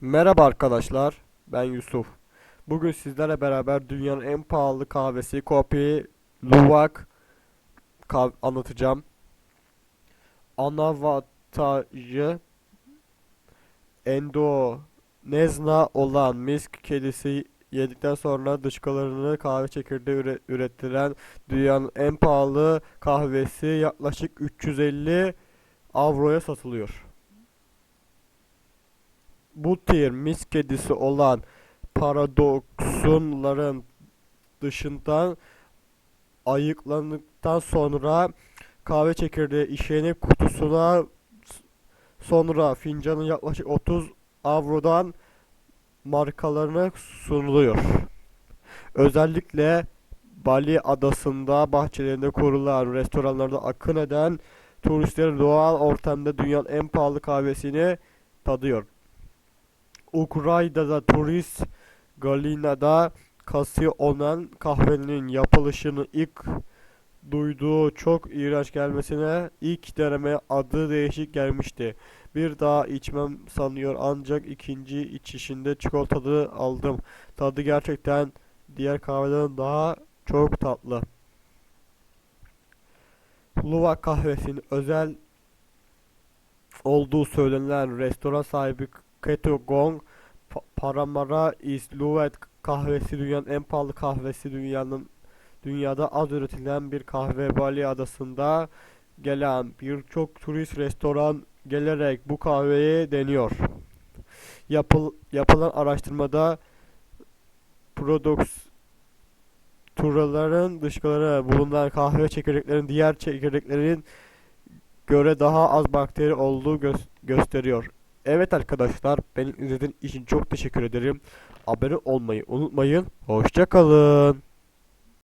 Merhaba arkadaşlar, ben Yusuf. Bugün sizlerle beraber dünyanın en pahalı kahvesi Kopi Luwak kav- anlatacağım. Anavantajı Endonezya olan misk kedisi yedikten sonra dışkılarını kahve çekirdeği üre- üretilen dünyanın en pahalı kahvesi yaklaşık 350 avroya satılıyor. Bu tür mis kedisi olan paradoksunların dışından ayıklandıktan sonra kahve çekirdeği işlenip kutusuna sonra fincanın yaklaşık 30 avrodan markalarına sunuluyor. Özellikle Bali adasında bahçelerinde kurulan restoranlarda akın eden turistlerin doğal ortamda dünyanın en pahalı kahvesini tadıyor. Ukrayna'da turist Galina'da Casio'nun kahvenin yapılışını ilk duyduğu çok iğrenç gelmesine ilk deneme adı değişik gelmişti. Bir daha içmem sanıyor ancak ikinci içişinde çikolatalı aldım. Tadı gerçekten diğer kahveden daha çok tatlı. Luwak kahvesinin özel olduğu söylenen restoran sahibi Keto Gong Pa- Paramara Islouet kahvesi dünyanın en pahalı kahvesi dünyanın dünyada az üretilen bir kahve Bali adasında gelen birçok turist restoran gelerek bu kahveyi deniyor. Yapıl, yapılan araştırmada Produkturaların dışkıları bulunan kahve çekirdeklerinin diğer çekirdeklerin göre daha az bakteri olduğu gö- gösteriyor. Evet arkadaşlar, beni izlediğiniz için çok teşekkür ederim. Abone olmayı unutmayın. Hoşça kalın.